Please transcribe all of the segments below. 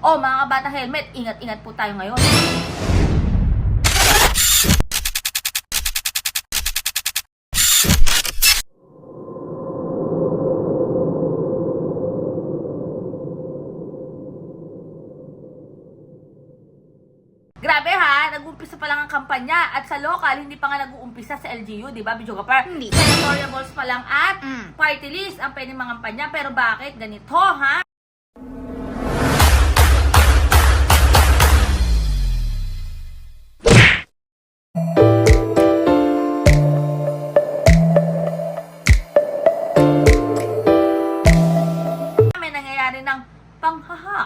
O mga kabata helmet, ingat-ingat po tayo ngayon. Grabe ha, nag-umpisa pa lang ang kampanya at sa local, hindi pa nga nag-uumpisa sa LGU, di ba, Bidyo Kapar? Hindi. Senatorial balls pa lang at Mm. party list ang pwede mga kampanya. Pero bakit ganito, ha? Nangyayari ng panghaha.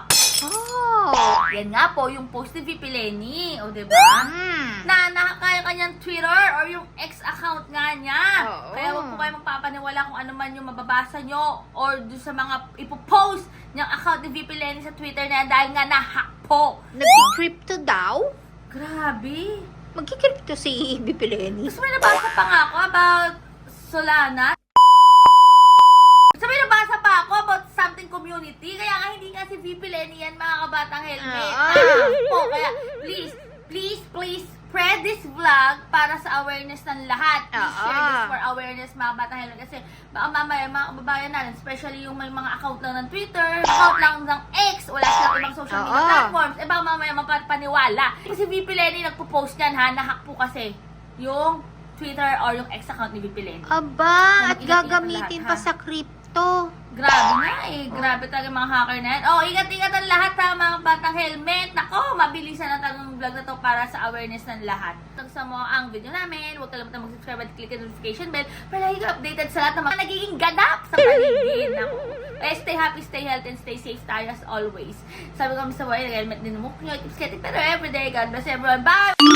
Oh. Yan nga po, yung post ni VP Lenny, o diba? Mm. na nakakaya kanyang Twitter or yung ex account nga niya. Oo. Kaya huwag po kayo magpapaniwala kung ano man yung mababasa nyo or doon sa mga ipopost niyang account ni VP Lenny sa Twitter na yan dahil nga na-hack po. Nag-crypto daw? Grabe. Magki-crypto si BP Lenny. Tapos may nabasa pa nga ako about Solana. Tapos may nabasa pa ako about something community. Kaya nga hindi nga si VP Lenny yan mga kabatang helmet. Ah. Ah, po, kaya please, please, please, spread this vlog para sa awareness ng lahat. Please Ah. share this for awareness mga batang helmet. Kasi baka mamaya mga kababayan natin, especially yung may mga account lang ng Twitter, account lang ng X, wala silang ibang social media Oo. platforms, eh baka mamaya mapapaniwala. Kasi VP Lenny nagpo-post yan ha, nahack po kasi yung Twitter or yung X account ni VP Lenny. Aba, at gagamitin lahat, pa ha? sa crypto. Grabe nga eh. Grabe talaga mga hacker na yan. Oh, ingat-ingat ang lahat ha, mga batang helmet. Nako, mabilisan na talagang vlog na to para sa awareness ng lahat. Tagsa mo ang video namin. Huwag kalimutan mag-subscribe at click ang notification bell para lagi ka updated sa lahat ng mga nagiging ganap sa paligid. Nako. Eh, stay happy, stay healthy, and stay safe tayo as always. Sabi ko sa Wild Helmet din mo. Keep skating pero everyday. God bless everyone. Bye!